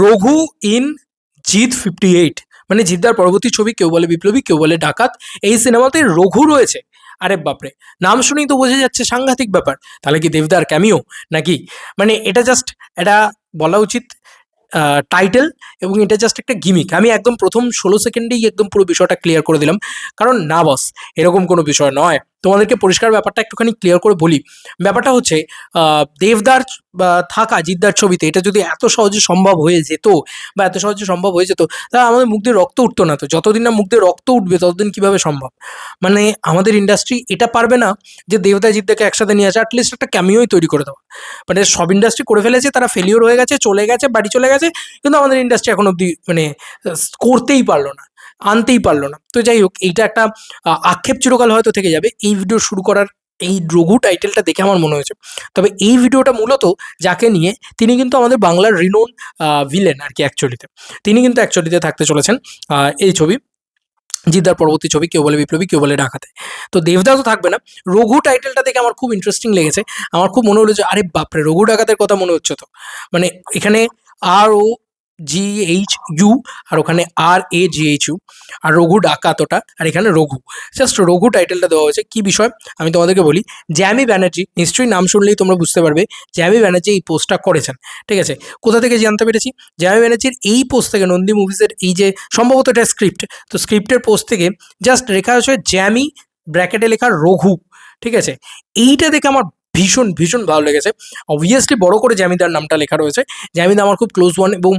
Raghu in Jeet fifty eight মানে জিদ্দার পরবর্তী ছবি, কেউ বলে বিপ্লবী, কেউ বলে ডাকাত, এই সিনেমাতে রঘু রয়েছে। আরে বাপরে, নাম শুনেই তো বোঝা যাচ্ছে সাংঘাতিক ব্যাপার। তাহলে কি দেবদার ক্যামিও নাকি? মানে এটা জাস্ট এটা বলা উচিত টাইটেল এবং এটা জাস্ট একটা গিমিক আমি একদম প্রথম ষোলো সেকেন্ডেই একদম পুরো বিষয়টা ক্লিয়ার করে দিলাম। কারণ না বস এরকম কোনো বিষয় নয়। তোমাদেরকে পরিষ্কার ব্যাপারটা একটুখানি ক্লিয়ার করে বলি। ব্যাপারটা হচ্ছে দেবদার থাকা জিদ্দার ছবিতে এটা যদি এত সহজে সম্ভব হয়ে যেত বা এত সহজে সম্ভব হয়ে যেত, তাহলে আমাদের মুখ দিয়ে রক্ত উঠতো না তো। যতদিন না মুখ দিয়ে রক্ত উঠবে, ততদিন কীভাবে সম্ভব? মানে আমাদের ইন্ডাস্ট্রি এটা পারবে না যে দেবদা জিদ্দাকে একসাথে নিয়ে আসে অ্যাটলিস্ট একটা ক্যামিওই তৈরি করে দেওয়া। মানে সব ইন্ডাস্ট্রি করে ফেলেছে, তারা ফেলিওর হয়ে গেছে, চলে গেছে, বাড়ি চলে গেছে, কিন্তু আমাদের ইন্ডাস্ট্রি এখন অবধি মানে করতেই পারল না। আনতেই পারল না। তো যাই হোক, এইটা একটা আক্ষেপ চিরকাল হয়তো থেকে যাবে। এই ভিডিও শুরু করার এই রঘু টাইটেলটা দেখে আমার মনে হয়েছে। তবে এই ভিডিওটা মূলত যাকে নিয়ে তিনি কিন্তু আমাদের বাংলার রিনোন ভিলেন আর কি অ্যাকচুয়ালিতে তিনি কিন্তু অ্যাকচুয়ালিতে থাকতে চলেছেন এই ছবি, জিদ্দার পরবর্তী ছবি, কেউ বলে বিপ্লবী, কেউ বলে ডাকাতে। তো দেবদা তো থাকবে না। রঘু টাইটেলটা দেখে আমার খুব ইন্টারেস্টিং লেগেছে। আমার খুব মনে হলো যে, আরে বাপরে, রঘু ডাকাতের কথা মনে হচ্ছে তো। মানে এখানে আর ও জি এইচ ইউ আর ওখানে R A G H U R Raghu ডাকাত ওটা আর এখানে রঘু। জাস্ট রঘু টাইটেলটা দেওয়া হয়েছে। কি বিষয়? আমি তোমাদেরকে বলি জ্যামি ব্যানার্জি নিশ্চয়ই নাম শুনলেই তোমরা বুঝতে পারবে জ্যামি ব্যানার্জি এই পোস্টটা করেছেন। ঠিক আছে? কোথা থেকে জানতে পেরেছি? জ্যামি ব্যানার্জির এই পোস্ট থেকে, নন্দী মুভিজের এই যে সম্ভবত এটা স্ক্রিপ্ট তো স্ক্রিপ্টের পোস্ট থেকে জাস্ট লেখা হয়েছে জ্যামি ব্র্যাকেটে লেখা রঘু। ঠিক আছে? এইটা দেখে আমার ভীষণ ভীষণ ভালো লেগেছে। অবভিয়াসলি বড় করে জ্যামিদার নামটা লেখা রয়েছে। জ্যামিদা আমার খুব ক্লোজ ওয়ান এবং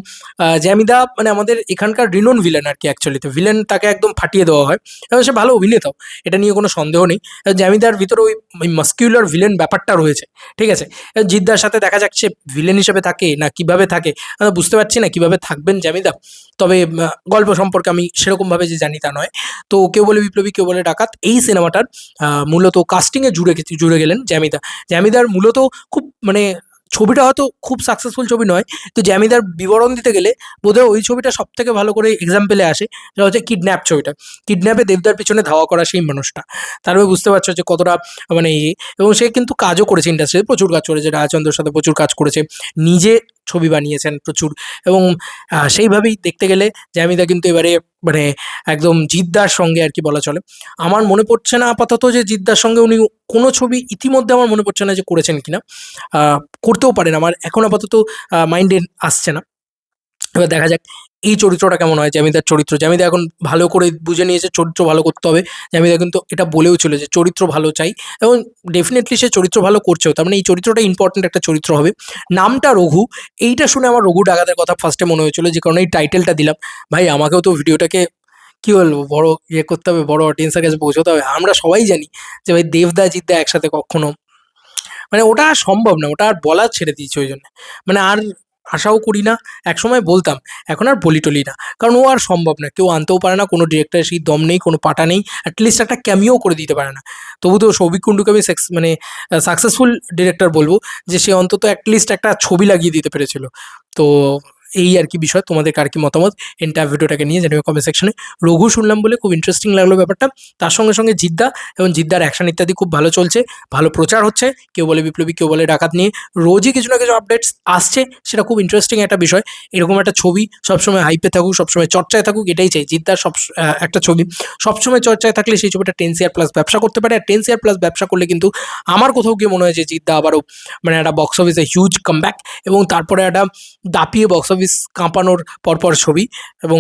জ্যামিদা মানে আমাদের এখানকার রিনোন ভিলেন আর কি অ্যাকচুয়ালিতে ভিলেন তাকে একদম ফাটিয়ে দেওয়া হয়। এবং সে ভালো অভিনেতাও। এটা নিয়ে কোনো সন্দেহ নেই। জ্যামিদার ভিতরে ওই মাস্কিউলার ভিলেন ব্যাপারটা রয়েছে। ঠিক আছে? জিদ্দার সাথে দেখা যাচ্ছে ভিলেন হিসেবে থাকে না কীভাবে থাকে। আমি বুঝতে পারছি না কীভাবে থাকবেন জ্যামিদা। তবে গল্প সম্পর্কে আমি সেরকমভাবে যে জানি তা নয়। তো কেউ বলে বিপ্লবী, কেউ বলে ডাকাত। এই সিনেমাটার মূলত কাস্টিংয়ে জুড়ে জুড়ে গেলেন জ্যামিদা। জ্যামিদার মূলত খুব মানে ছবিটা হয়তো খুব সাকসেসফুল ছবি নয়। তো জ্যামিদার বিবরণ দিতে গেলে বোধহয় ওই ছবিটা সব থেকে ভালো করে এক্সাম্পলে আসে। যেটা হচ্ছে কিডন্যাপ ছবিটা। কিডন্যাপে দেবদার পিছনে ধাওয়া করা সেই মানুষটা। তারপরে বুঝতে পারছ যে কতটা মানে এই এবং সে কিন্তু কাজও করেছে ইন্ডাস্ট্রিতে প্রচুর কাজ করেছে। রাজচন্দ্রের সাথে প্রচুর কাজ করেছে। নিজে ছবি বানিয়েছেন প্রচুর। এবং সেইভাবেই দেখতে গেলে জ্যামিদা কিন্তু এবারে মানে একদম জিদ্দার সঙ্গে আর কি বলা চলে। আমার মনে পড়ছে না আপাতত যে জিদ্দার সঙ্গে উনি কোনো ছবি ইতিমধ্যে আমার মনে পড়ছে না যে করেছেন কিনা। করতেও পারেন। আমার এখন আপাতত মাইন্ডে আসছে না। এবার দেখা যাক এই চরিত্রটা কেমন হয় জ্যামিদার চরিত্র। জ্যামিদা এখন ভালো করে বুঝে নিয়েছে, চরিত্র ভালো করতে হবে। জ্যামিদা কিন্তু এটা বলেও ছিল যে চরিত্র ভালো চাই এবং ডেফিনেটলি সে চরিত্র ভালো করছেও, তার মানে এই চরিত্রটা ইম্পর্টেন্ট একটা চরিত্র হবে। নামটা রঘু, এইটা শুনে আমার রঘু ডাকাতের কথা ফার্স্টে মনে হয়েছিল যে কারণে এই টাইটেলটা দিলাম। ভাই, আমাকেও তো ভিডিওটাকে কী বলব, বড় ইয়ে করতে হবে, বড় অডিয়েন্সের কাছে পৌঁছতে হবে। আমরা সবাই জানি যে ভাই দেবদা জিদ্দা একসাথে কখনো। মানে ওটা সম্ভব না, ওটা আর বলা ছেড়ে দিয়েছে ওই জন্য। মানে আর আশাও করি না, একসময় বলতাম, এখন আর বলি টলি না। কারণ ও আর সম্ভব না কেউ আনতেও পারে না, কোনো ডিরেক্টর সেই দম নেই, কোনো পাটা নেই অ্যাটলিস্ট একটা ক্যামিও করে দিতে পারে না। তবু তো সৌভিক কুণ্ডুকে আমি মানে সাকসেসফুল ডিরেক্টর বলব, যে সে অন্তত অ্যাটলিস্ট একটা ছবি লাগিয়ে দিতে পেরেছিল। তো এই আর কি বিষয়, তোমাদের কার কি মতামত? এন্টার ভিডিওটাকে নিয়ে জানিও কমেন্ট সেকশনে রঘু শুনলাম বলে খুব ইন্টারেস্টিং লাগল ব্যাপারটা। তার সঙ্গে সঙ্গে জিদ্দা এবং জিদ্দার অ্যাকশন ইত্যাদি খুব ভালো চলছে, ভালো প্রচার হচ্ছে। কেউ বলে বিপ্লবী, কেউ বলে ডাকাত নিয়ে। রোজই কিছু না কিছু আপডেটস আসছে, সেটা খুব ইন্টারেস্টিং একটা বিষয়। এরকম একটা ছবি সবসময় হাইপে থাকুক, সবসময় চর্চায় থাকুক, এটাই চাই। জিদ্দার সব একটা ছবি। সবসময় চর্চায় থাকলে সেই ছবিটা টেন সিআর প্লাস ব্যবসা করতে পারে। আর টেন সিআর প্লাস ব্যবসা করলে কিন্তু আমার কোথাও গিয়ে মনে হয় যে জিদ্দা আবারও মানে একটা বক্স অফিসে হিউজ কামব্যাক এবং তারপরে একটা দাপিয়ে বক্স অফিস কাঁপানোর পরপর ছবি এবং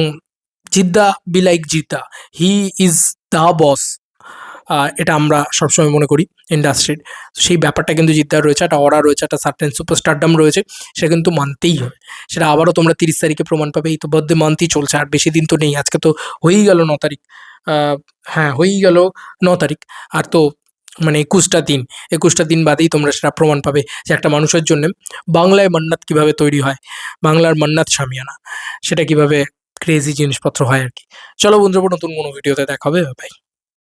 Jeddah be like Jeddah, he is the boss. এটা আমরা সবসময় মনে করি ইন্ডাস্ট্রির। সেই ব্যাপারটা কিন্তু জিদ্দার রয়েছে, একটা অরা রয়েছে, একটা সার্টেন সুপারস্টারডাম রয়েছে, সেটা কিন্তু মানতেই হবে। সেটা আবারও তোমরা তিরিশ তারিখে প্রমাণ পাবে বদ্ধে মানতেই চলছে, আর বেশি দিন তো নেই, আজকে তো হয়েই গেল ন তারিখ। হ্যাঁ হয়েই গেল ন তারিখ। আর তো মানে একুশটা দিন একুশটা দিন বাদেই তোমরা সেটা প্রমাণ পাবে যে একটা মানুষের জন্য বাংলায় মান্নাত কীভাবে তৈরি হয়, বাংলার মান্নাত সামিয়ানা, সেটা কীভাবে ক্রেজি জিনিসপত্র হয় আর কি। চলো বন্ধুরা, নতুন কোনো ভিডিওতে দেখাবে বাই